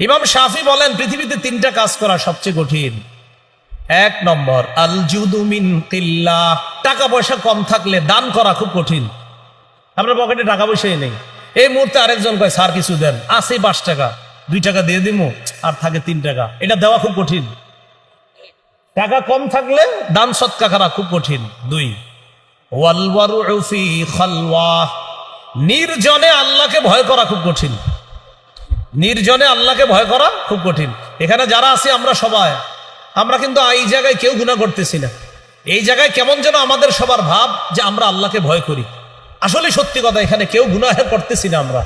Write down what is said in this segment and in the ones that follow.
ইমাম শাফি বলেন, পৃথিবীতে তিনটা কাজ করা সবচেয়ে কঠিন। এক নম্বর আলজুদুমিন কিল্লা টাকা পয়সা কম থাকলে দান করা খুব কঠিন। আপনার পকেটে টাকা পয়সাই নেই। এই মুহূর্তে আরেকজন কয়, স্যার, কিছু দেন। আছে, পাঁচ টাকা। দুই টাকা দিয়ে দিমু? আর থাকে তিন টাকা। এটা দেওয়া খুব কঠিন। টাকা কম থাকলে দান সৎকা করা খুব কঠিন। দুই ওয়ালওয়ারু নির্জনে আল্লাহকে ভয় করা খুব কঠিন। নির্জনে আল্লাহকে ভয় করা খুব কঠিন। এখানে যারা আছি, আমরা সবাই। আমরা কিন্তু এই জায়গায় কেউ গুণা করতেছি না। এই জায়গায় কেমন যেন আমাদের সবার ভাব যে আমরা আল্লাহকে ভয় করি। আসলে সত্যি কথা, এখানে কেউ গুনাহ করতেছি না আমরা।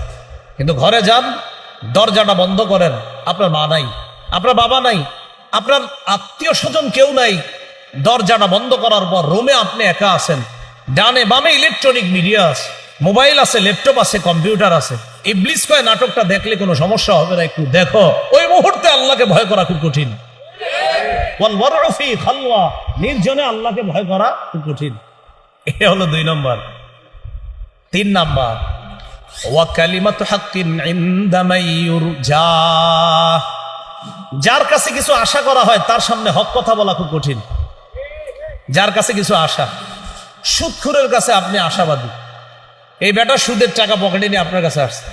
কিন্তু ঘরে যান, দরজাটা বন্ধ করেন, আপনার মা নাই, আপনার বাবা নাই, আপনার আত্মীয় স্বজন কেউ নাই। দরজাটা বন্ধ করার পর রুমে আপনি একা আছেন। ডানে বামে ইলেকট্রনিক মিডিয়া আছে। মোবাইল আছে, ল্যাপটপ আছে, কম্পিউটার আছে। ইবলিস কয় নাটকটা দেখলে কোনো সমস্যা হবে না, একটু দেখো। ওই মুহূর্তে আল্লাহকে ভয় করা খুব কঠিন। নির্জনে আল্লাহকে ভয় করা খুব কঠিন। এ হলো দুই নম্বর। তিন নাম্বার যার কাছে কিছু আশা করা হয়, তার সামনে হক কথা বলা খুব কঠিন। যার কাছে কিছু আশা সুদখুরের কাছে আপনি আশাবাদী। এই বেটা সুদের টাকা পকেটে নিয়ে আপনার কাছে আসছে।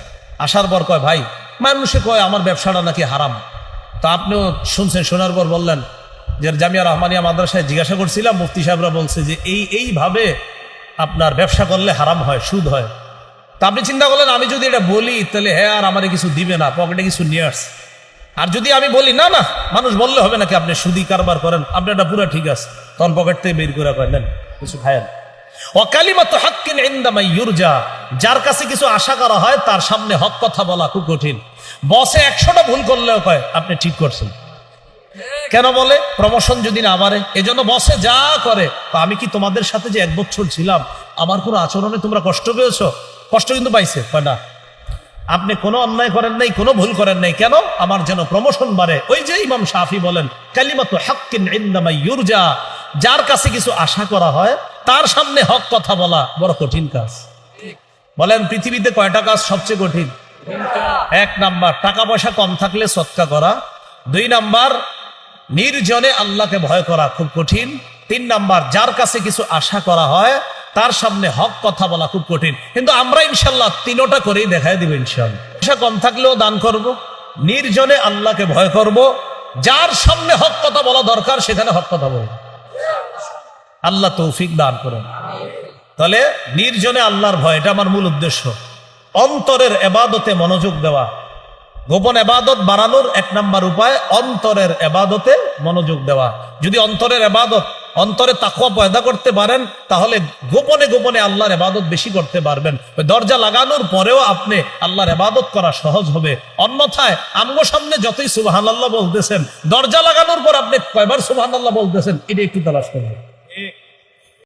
আসার পর কয়, ভাই, মানুষে কয়, আমার ব্যবসাটা নাকি হারাম। তা আপনিও শুনছেন, শোনার পর বললেন, যে জামিয়া রহমানিয়া মাদ্রাসায় জিজ্ঞাসা করছিলাম, মুফতি সাহেবরা বলছে যে এই, এইভাবে আপনার ব্যবসা করলে হারাম হয়, সুদ হয়। তা আপনি চিন্তা করলেন, আমি যদি এটা বলি, তাহলে হ্যাঁ আর আমারে কিছু দিবে না, পকেটে কিছু নিয়ে আসছে আর যদি আমি বলি, না না, মানুষ বললে হবে নাকি আপনি সুদি কারবার করেন? আপনি এটা পুরো ঠিক আছে। তখন পকেট থেকে বের করে করেন নেন, কিছু খায়েন অকালিমাত হাক্কিন ইনদামাই ইউরজা, যার কাছে কিছু আশা করা হয়, তার সামনে হক কথা বলা খুব কঠিন। বসে একশোটা ভুল করলেও কয়, আপনি ঠিক করছেন। কেন বলে? প্রমোশন যদি না বাড়ে, এজন্য বসে যা করে। আমি কি তোমাদের সাথে যে এক বছর ছিলাম, আমার কোনো আচরণে তোমরা কষ্ট পেয়েছ? কষ্ট কিন্তু পাইছে না। আপনি কোনো অন্যায় করেন নাই, কোনো ভুল করেন নাই। কেন? আমার যেন প্রমোশন বাড়ে। ওই যে ইমাম শাফি বলেন, কালিমাত হাক্কিন ইনদামাই ইউরজা, যার কাছে কিছু আশা করা হয় তার সামনে হক কথা বলা বড় কঠিন কাজ। বলেন, পৃথিবীতে কয়টা কাজ সবচেয়ে কঠিন? এক নাম্বার, টাকা পয়সা কম থাকলে সৎকা করা। দুই নাম্বার, নির্জনে আল্লাহকে ভয় করা খুব কঠিন। তিন নাম্বার, যার কাছে কিছু আশা করা হয়, তার সামনে হক কথা বলা খুব কঠিন। কিন্তু আমরা ইনশাল্লাহ তিনোটা করেই দেখাই দিব ইনশাল্লাহ। পয়সা কম থাকলেও দান করব, নির্জনে আল্লাহকে ভয় করব। যার সামনে হক কথা বলা দরকার, সেখানে হক কথা বলব। আল্লাহ তৌফিক দান করেন। তাহলে নির্জনে আল্লাহর ভয়, এটা আমার মূল উদ্দেশ্য। অন্তরের এবাদতে মনোযোগ দেওয়া। গোপন এবাদত বাড়ানোর এক নাম্বার উপায়, অন্তরের এবাদতে মনোযোগ দেওয়া। যদি অন্তরের এবাদত, অন্তরে তাকুয়া পয়দা করতে পারেন, তাহলে গোপনে গোপনে আল্লাহর এবাদত বেশি করতে পারবেন। দরজা লাগানোর পরেও আপনি আল্লাহর এবাদত করা সহজ হবে। অন্যথায় আমগো সামনে যতই সুবাহান আল্লাহ বলতেছেন, দরজা লাগানোর পর আপনি কয়বার সুবাহান আল্লাহ বলতেছেন, এটা একটু তালাশ করবেন